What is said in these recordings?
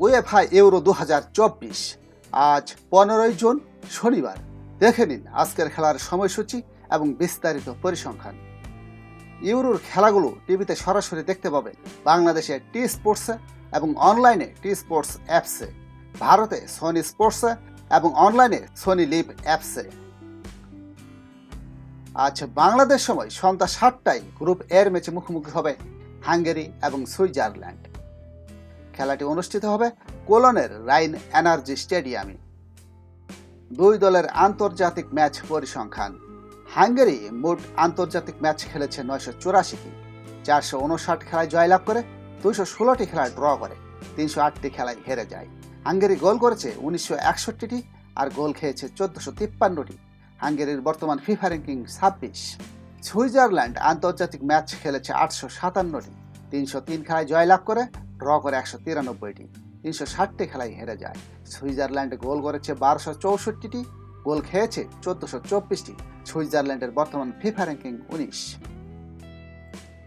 UEFA euro দু হাজার চব্বিশ। আজ পনেরোই জুন, শনিবার। দেখে নিন আজকের খেলার সময়সূচি এবং বিস্তারিত পরিসংখ্যান। ইউরোর খেলাগুলো টিভিতে সরাসরি দেখতে পাবেন বাংলাদেশে টি স্পোর্টসে এবং অনলাইনে টি স্পোর্টস অ্যাপসে ভারতে সোনি স্পোর্টসে এবং অনলাইনে সোনি লিভ অ্যাপসে আজ বাংলাদেশ সময় সন্ধ্যা সাতটায় গ্রুপ এর ম্যাচে মুখোমুখি হবে হাঙ্গেরি এবং সুইজারল্যান্ড। খেলাটি অনুষ্ঠিত হবে কোলনের রাইন এনার্জি স্টেডিয়ামে। দুই দলের আন্তর্জাতিক ম্যাচ পরিসংখ্যান। হাঙ্গেরি মোট আন্তর্জাতিক ম্যাচ খেলেছে নয়শো চুরাশিটি। চারশো উনষাট খেলায় জয়লাভ করে, দুইশো ষোলোটি খেলায় ড্র করে, তিনশো আটটি খেলায় হেরে যায়। হাঙ্গেরি গোল করেছে উনিশশো একষট্টিটি আর গোল খেয়েছে চোদ্দশো তিপ্পান্নটি। হাঙ্গেরির বর্তমান ফিফা র্যাঙ্কিং ছাব্বিশ। সুইজারল্যান্ড আন্তর্জাতিক ম্যাচ খেলেছে আটশো সাতান্নটি। তিনশো তিন খেলায় জয়লাভ করে ড্র করে একশো তিরানব্বইটি। তিনশো ষাটটি খেলায় হেরে যায়। সুইজারল্যান্ড গোল করেছে বারোশো চৌষট্টিটি, গোল খেয়েছে চোদ্দশো চব্বিশটি। সুইজারল্যান্ডের বর্তমান ফিফা র্যাঙ্কিং উনিশ।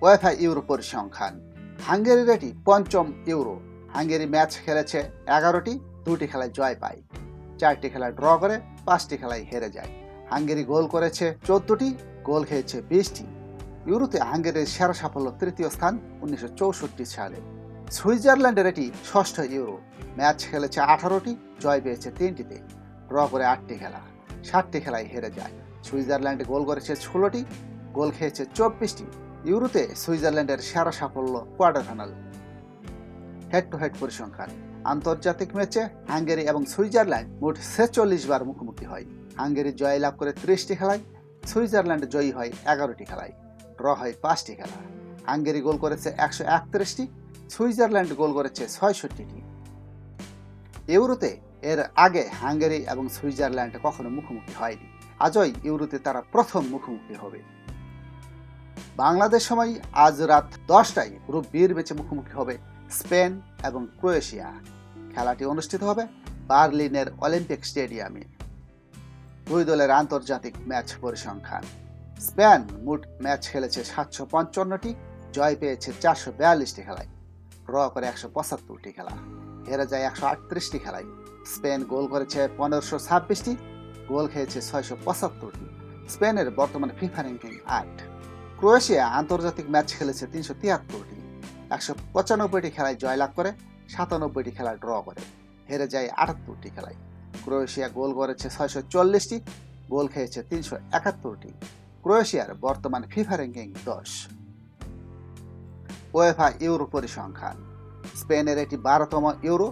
ওয়েফা ইউরো পরিসংখ্যান হাঙ্গেরির এটি পঞ্চম ইউরো। হাঙ্গেরি ম্যাচ খেলেছে এগারোটি দুটি খেলায় জয় পায়। চারটি খেলায় ড্র করে পাঁচটি খেলায় হেরে যায়। হাঙ্গেরি গোল করেছে চোদ্দটি, গোল খেয়েছে বিশটি। ইউরোতে হাঙ্গেরির সেরা সাফল্য তৃতীয় স্থান উনিশশো চৌষট্টি সালে। সুইজারল্যান্ডের এটি ষষ্ঠ ইউরো। ম্যাচ খেলেছে আঠারোটি, জয় পেয়েছে তিনটিতে। ড্র করে আটটি খেলা। সাতটি খেলায় হেরে যায়। সুইজারল্যান্ড গোল করেছে ষোলোটি, গোল খেয়েছে চব্বিশটি। ইউরোতে সুইজারল্যান্ডের সেরা সাফল্য quarter final head to head পরিসংখ্যান। আন্তর্জাতিক ম্যাচে হাঙ্গেরি এবং সুইজারল্যান্ড মোট ছেচল্লিশ বার মুখোমুখি হয়। হাঙ্গেরি জয় লাভ করে ত্রিশটি খেলায়, সুইজারল্যান্ড জয়ী হয় এগারোটি খেলায়। ড্র হয় পাঁচটি খেলা। হাঙ্গেরি গোল করেছে একশো একত্রিশটি সুইজারল্যান্ড গোল করেছে ছয়ষট্টিটি। ইউরোতে এর আগে হাঙ্গেরি এবং সুইজারল্যান্ড কখনো মুখোমুখি হয়নি। আজই ইউরোতে তারা প্রথম মুখোমুখি হবে। বাংলাদেশ সময় আজ রাত দশটায় গ্রুপ বির ম্যাচে মুখোমুখি হবে স্পেন এবং ক্রোয়েশিয়া। খেলাটি অনুষ্ঠিত হবে বার্লিনের অলিম্পিক স্টেডিয়ামে। দুই দলের আন্তর্জাতিক ম্যাচ পরিসংখ্যান। স্পেন মোট ম্যাচ খেলেছে সাতশো পঞ্চান্নটি, জয় পেয়েছে চারশো বিয়াল্লিশটি খেলায়। ড্র করে একশো পঁচাত্তরটি খেলা। হেরে যায় একশো আটত্রিশটি খেলায় স্পেন গোল করেছে পনেরোশো ছাব্বিশটি, গোল খেয়েছে ছয়শো পঁচাত্তরটি। স্পেনের বর্তমান ফিফা র্যাঙ্কিং আট। ক্রোয়েশিয়া আন্তর্জাতিক ম্যাচ খেলেছে তিনশো তিয়াত্তরটি। একশো পঁচানব্বইটি খেলায় জয়লাভ করে, সাতানব্বইটি খেলায় ড্র করে। হেরে যায় আটাত্তরটি খেলায়। ক্রোয়েশিয়া গোল করেছে ছয়শো চল্লিশটি, গোল খেয়েছে তিনশো একাত্তরটি। ক্রোয়েশিয়ার বর্তমান ফিফা র্যাঙ্কিং দশ। ওয়েফা ইউরো পরিসংখ্যান। স্পেনের এটি বারোতম ইউরো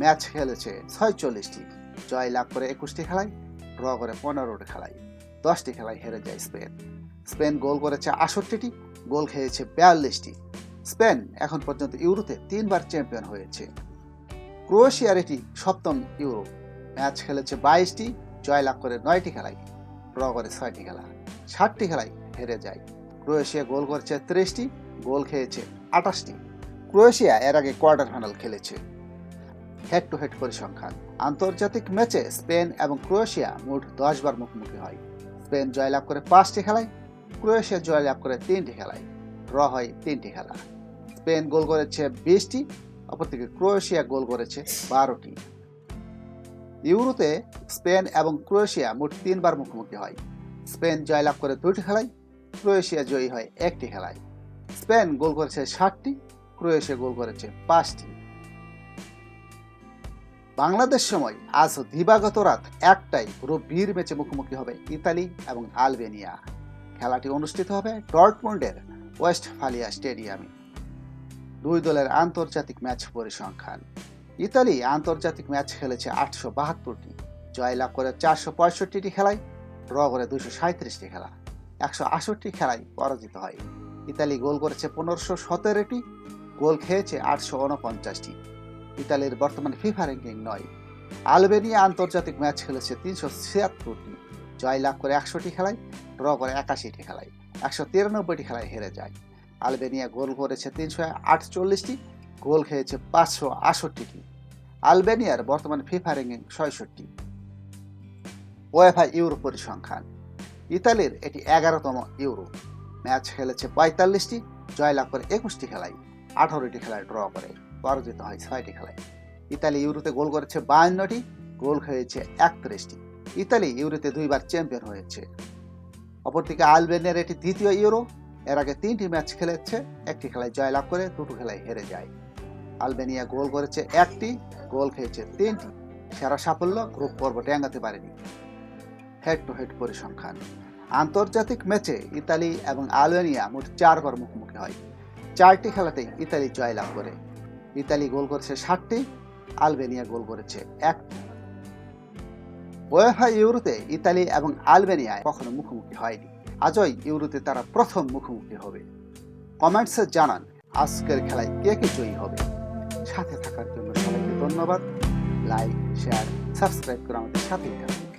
ম্যাচ খেলেছে, ছয়চল্লিশটি। জয় লাভ করে একুশটি খেলায়, ড্র করে পনেরোটি খেলায়, দশটি খেলায় হেরে যায় স্পেন। স্পেন গোল করেছে আষট্টিটি, গোল খেয়েছে বিয়াল্লিশটি। স্পেন এখন পর্যন্ত ইউরোতে তিনবার চ্যাম্পিয়ন হয়েছে। ক্রোয়েশিয়ার এটি সপ্তম ইউরো, ম্যাচ খেলেছে বাইশটি, জয় লাভ করে নয়টি খেলায়, ড্র করে ছয়টি খেলা, ষাটটি খেলায় হেরে যায়। ক্রোয়েশিয়া গোল করেছে ত্রিশটি গোল খেয়েছে আটাশটি ক্রোয়েশিয়া এর আগে কোয়ার্টার ফাইনাল খেলেছে। হেড টু হেড পরিসংখ্যান। আন্তর্জাতিক ম্যাচে স্পেন এবং ক্রোয়েশিয়া মোট দশ বার মুখোমুখি হয়। স্পেন জয়লাভ করে পাঁচটি খেলায়, ক্রোয়েশিয়া জয়লাভ করে তিনটি খেলায়। ড্র হয় তিনটি খেলা। স্পেন গোল করেছে বিশটি, অপরদিকে ক্রোয়েশিয়া গোল করেছে বারোটি। ইউরোতে স্পেন এবং ক্রোয়েশিয়া মোট তিনবার মুখোমুখি হয়। স্পেন জয়লাভ করে দুটি খেলায়, ক্রোয়েশিয়া জয়ী হয় একটি খেলায়। স্পেন গোল করেছে ষাটটি, ক্রোয়েশিয়া গোল করেছে পাঁচটি। বাংলাদেশ সময় আজ দিবাগত রাত একটাই গ্রুপ বির ম্যাচে মুখোমুখি হবে ইতালি এবং আলবেনিয়া। খেলাটি অনুষ্ঠিত হবে ডর্টমুন্ডের ওয়েস্ট ফালিয়া স্টেডিয়ামে। দুই দলের আন্তর্জাতিক ম্যাচ পরিসংখ্যান। ইতালি আন্তর্জাতিক ম্যাচ খেলেছে আটশো বাহাত্তরটি, জয়লাভ করে চারশো পঁয়ষট্টিটি খেলায়, ড্র করে দুশো সাঁত্রিশটি খেলা। একশো আষট্টি খেলায় পরাজিত হয়। ইতালি গোল করেছে পনেরোশো সতেরোটি, গোল খেয়েছে আটশো উনপঞ্চাশটি। ইতালির বর্তমান ফিফা র্যাঙ্কিং নয়। আলবেনিয়া আন্তর্জাতিক ম্যাচ খেলেছে তিনশো ছিয়াত্তরটি। জয় লাভ করে একশোটি খেলায়, ড্র করে একাশিটি খেলায়। একশো তিরানব্বইটি খেলায় হেরে যায়। আলবেনিয়া গোল করেছে তিনশো আটচল্লিশটি, গোল খেয়েছে পাঁচশো আষট্টিটি। আলবেনিয়ার বর্তমান ফিফা র্যাঙ্কিং ছয়ষট্টি। ওয়েফা ইউরো পরিসংখ্যান ইতালির এটি এগারোতম ইউরো ম্যাচ খেলেছে পঁয়তাল্লিশটি, জয়লাভ করে একুশটি খেলায় আঠারোটি খেলায় ড্র করে, পরাজিত হয় ছয়টি খেলায়। ইতালি ইউরোতে গোল করেছে বায়ান্নটি, গোল হয়েছে একত্রিশটি। ইতালি ইউরোতে দুইবার চ্যাম্পিয়ন হয়েছে। অপরদিকে আলবেনিয়ার এটি দ্বিতীয় ইউরো, এর আগে তিনটি ম্যাচ খেলেছে, একটি খেলায় জয়লাভ করে দুটো খেলায় হেরে যায়। আলবেনিয়া গোল করেছে একটি, গোল খেয়েছে তিনটি। সেরা সাফল্য গ্রুপ পর্ব টেঙ্গাতে পারেনি। হেড টু হেড পরিসংখ্যান। আন্তর্জাতিক ম্যাচে ইতালি এবং আলবেনিয়া মোট চারবার মুখোমুখি হয়। চারটি খেলাতেই ইতালি জয়লাভ করে। ইতালি গোল করেছে ষাটটি আলবেনিয়া গোল করেছে এক। ওয়েফা ইউরোতে ইতালি এবং আলবেনিয়া কখনো মুখোমুখি হয়নি। আজই ইউরোতে তারা প্রথম মুখোমুখি হবে। কমেন্টসে জানান, আজকের খেলায় কে কে জয়ী হবে? সাথে থাকার জন্য সবাইকে ধন্যবাদ। লাইক, শেয়ার, সাবস্ক্রাইব করে আমাদের সাথেই থাকুন।